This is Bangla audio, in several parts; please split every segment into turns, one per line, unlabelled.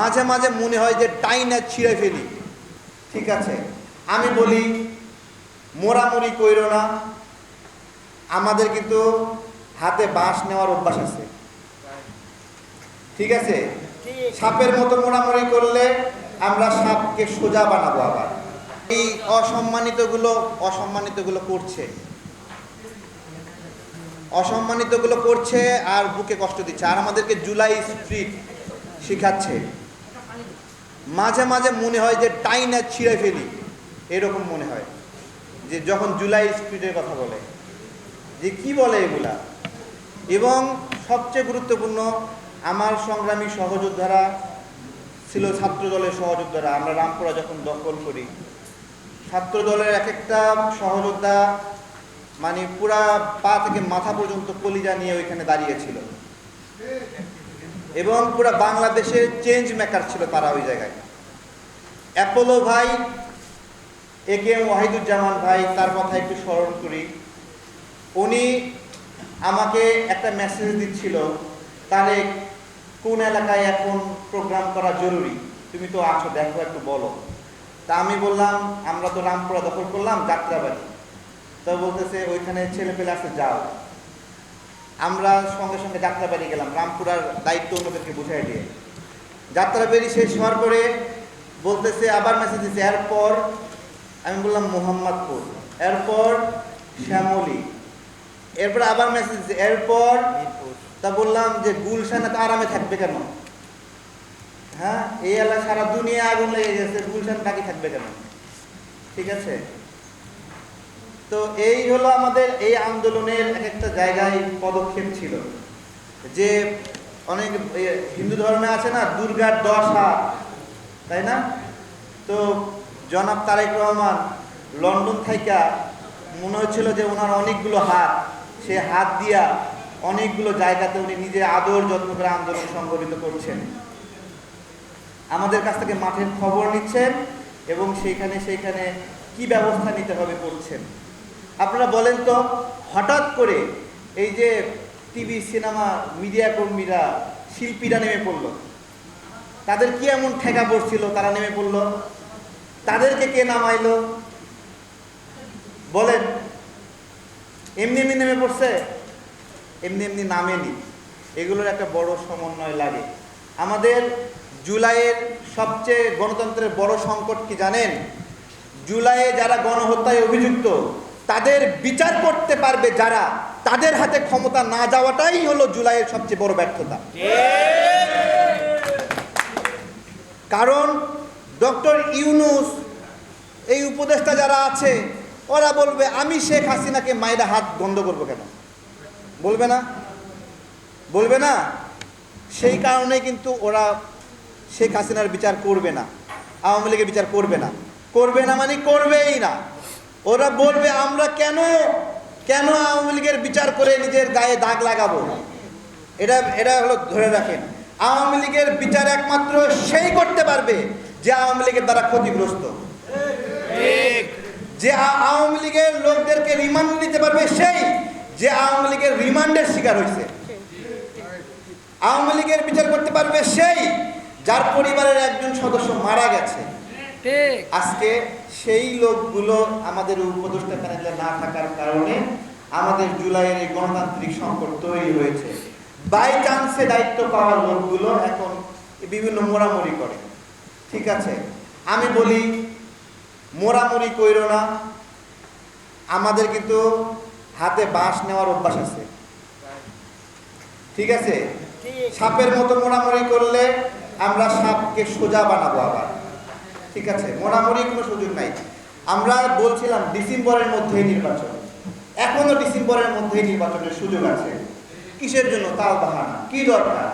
মাঝে মাঝে মনে হয় যে টাইনা ছিঁড়ে ফেলি। ঠিক আছে? আমি বলি, মোড়ামুড়ি কইরো না। আমাদের কিন্তু হাতে বাঁশ নেওয়ার অভ্যাস আছে। ঠিক আছে? সাপের মতো মোড়ামুড়ি করলে আমরা সাপকে সোজা বানাবো আবার। এই অসম্মানিতগুলো অসম্মানিতগুলো করছে। অসম্মানিতগুলো করছে আর বুকে কষ্ট দিচ্ছে। আর আমাদেরকে জুলাই স্ট্রিট শিখাচ্ছে। মাঝে মাঝে মনে হয় যে টাইনা ছিঁড়ে ফেলি। এরকম মনে হয়। যে যখন জুলাই স্পিডের কথা বলে। যে কি বলে এগুলা? এবং সবচেয়ে গুরুত্বপূর্ণ, আমার সংগ্রামী সহযোদ্ধারা ছিল ছাত্র দলের সহযোদ্ধারা। আমরা রামপুরা যখন দখল করি ছাত্র দলের এক একটা সহযোদ্ধা মানে পুরা পা থেকে মাথা পর্যন্ত কলিজা নিয়ে ওইখানে দাঁড়িয়েছিল এবং পুরো বাংলাদেশের চেঞ্জ মেকার ছিল তারা ওই জায়গায়। অ্যাপোলো ভাই, এ কে এম ওয়াহিদুজ্জামান ভাই, তার কথা একটু স্মরণ করি। উনি আমাকে একটা মেসেজ দিচ্ছিল তাহলে কোন এলাকায় এখন প্রোগ্রাম করা জরুরি? তুমি তো আছো, দেখো, একটু বলো। তা আমি বললাম, আমরা তো রামপুরা দখল করলাম, যাত্রাবাড়ি। তো বলতেছে, ওইখানে ছেলে পেলে আছে, যাও। আমরা সঙ্গে সঙ্গে যাত্রাবাড়ি গেলাম রামপুরার দায়িত্ব অন্যদেরকে বুঝাই দিয়ে। যাত্রাবাড়ি শেষ হওয়ার পরে বলতেছে আবার মেসেজ দিচ্ছে এরপর আমি বললাম মোহাম্মদপুর। এরপর শ্যামলী। এরপর আবার মেসেজ দিচ্ছে এরপর তা বললাম যে গুলশানে তো আরামে থাকবে কেন? হ্যাঁ এই এলাকা সারা দুনিয়া আগুন লেগে গেছে গুলশান বাকি থাকবে কেন? ঠিক আছে? তো এই হলো আমাদের এই আন্দোলনের এক একটা জায়গায় পদক্ষেপ ছিল। যে অনেক হিন্দু ধর্মে আছে না, দুর্গার দশ হাত তাই না? তো জনাব তারেক রহমান লন্ডন থাইকা মনে হচ্ছিল যে ওনার অনেকগুলো হাত, সে হাত দিয়া অনেকগুলো জায়গাতে উনি নিজে আদর যত্ন করে আন্দোলন সংগঠিত করছেন। আমাদের কাছ থেকে মাঠের খবর নিচ্ছেন এবং সেইখানে সেইখানে কি ব্যবস্থা নিতে হবে করছেন। আপনারা বলেন তো, হঠাৎ করে এই যে টিভি, সিনেমা, মিডিয়া কর্মীরা, শিল্পীরা নেমে পড়ল। তাদের কি এমন ঠেকা পড়ছিল তারা নেমে পড়ল? তাদেরকে কে নামাইলো? বলেন। এমনি এমনি নেমে পড়ছে? এমনি এমনি নামেনি। এগুলোর একটা বড় সমন্বয় লাগে। আমাদের জুলাইয়ের সবচেয়ে গণতন্ত্রের বড় সংকট কি জানেন? জুলাইয়ে যারা গণহত্যায় অভিযুক্ত তাদের বিচার করতে পারবে যারা, তাদের হাতে ক্ষমতা না যাওয়াটাই হলো জুলাইয়ের সবচেয়ে বড় ব্যর্থতা। কারণ ডক্টর ইউনুস, এই উপদেষ্টা যারা আছে, ওরা বলবে, আমি শেখ হাসিনাকে মায়েরা হাত বন্ধ করব কেন? বলবে না। বলবে না। সেই কারণে কিন্তু ওরা শেখ হাসিনার বিচার করবে না। আওয়ামী লীগের বিচার করবে না। করবে না মানে করবেই না। ওরা বলবে আমরা কেন কেন আওয়ামী লীগের বিচার করে নিজের গায়ে দাগ লাগাবো? এটা এটা হলো ধরে রাখেন। আওয়ামী লীগের বিচার একমাত্র সেই করতে পারবে যে আওয়ামী লীগের দ্বারা ক্ষতিগ্রস্ত। যে আওয়ামী লীগের লোকদেরকে রিমান্ড নিতে পারবে সেই যে আওয়ামী লীগের রিমান্ডের শিকার হয়েছে। আওয়ামী লীগের বিচার করতে পারবে সেই যার পরিবারের একজন সদস্য মারা গেছে। আজকে সেই লোকগুলো আমাদের উপদেষ্টা প্যানেলে না থাকার কারণে আমাদের জুলাইয়ের এই গণতান্ত্রিক সংকট তৈরি হয়েছে। বাই চান্সে দায়িত্ব পাওয়ার লোকগুলো এখন বিভিন্ন মোড়ামুড়ি করে। ঠিক আছে? আমি বলি মোড়ামুড়ি কইরো না। আমাদের কিন্তু হাতে বাঁশ নেওয়ার অভ্যাস আছে। ঠিক আছে? সাপের মতো মোড়ামুড়ি করলে আমরা সাপকে সোজা বানাবো আবার। ঠিক আছে মোড়ামুড়ি কোনো সুযোগ নাই। আমরা বলছিলাম ডিসেম্বরের মধ্যেই নির্বাচন। এখনও ডিসেম্বরের মধ্যেই নির্বাচনের সুযোগ আছে। কিসের জন্য? তাল বাহানা। কি দরকার?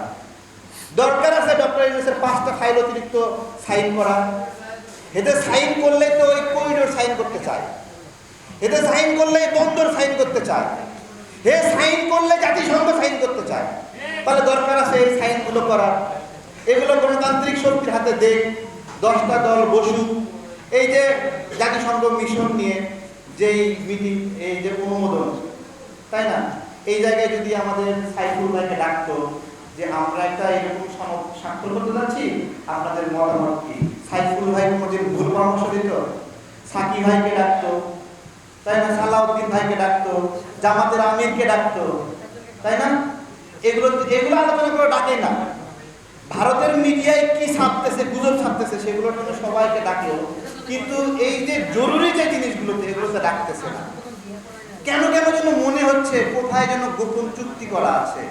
দরকার আছে ডক্টর ইউনুসের পাঁচটা ফাইল অতিরিক্ত সাইন করা। এতে সাইন করলে তো ওই করিডোর সাইন করতে চায়। এতে সাইন করলে বন্দর সাইন করতে চায়। হে সাইন করলে জাতিসংঘ সাইন করতে চায়। তাহলে দরকার আছে এই সাইনগুলো করার। এগুলো গণতান্ত্রিক শক্তির হাতে দেখ। দশটা দল বসুক। এই যে জাতিসংঘ মিশন নিয়ে যেই মিটিং এই যে অনুমোদন, তাই না? এই জায়গায় যদি আমাদের সাইফুল ভাইকে ডাকতো যে আমরা একটা এরকম সনদ স্বাক্ষর করতে যাচ্ছি, আপনাদের মতামত কি? সাইফুল ভাই কোনোদিন ভুল পরামর্শ দিত? সাকি ভাইকে ডাকতো, তাই না? সালাউদ্দিন ভাইকে ডাকতো, জামাতের আমিরকে ডাকতো, তাই না? এগুলো এগুলো আলোচনা করে ডাকে না। ভারতের মিডিয়ায় কি ছাপতেছে, গুজব ছাপতেছে, সেগুলোর জন্য সবাইকে ডাকলো। কিন্তু এই যে জরুরি যে জিনিসগুলোতে এগুলোতে ডাকতেছে না, কেন কেন যেন মনে হচ্ছে কোথায় যেন গোপন চুক্তি করা আছে?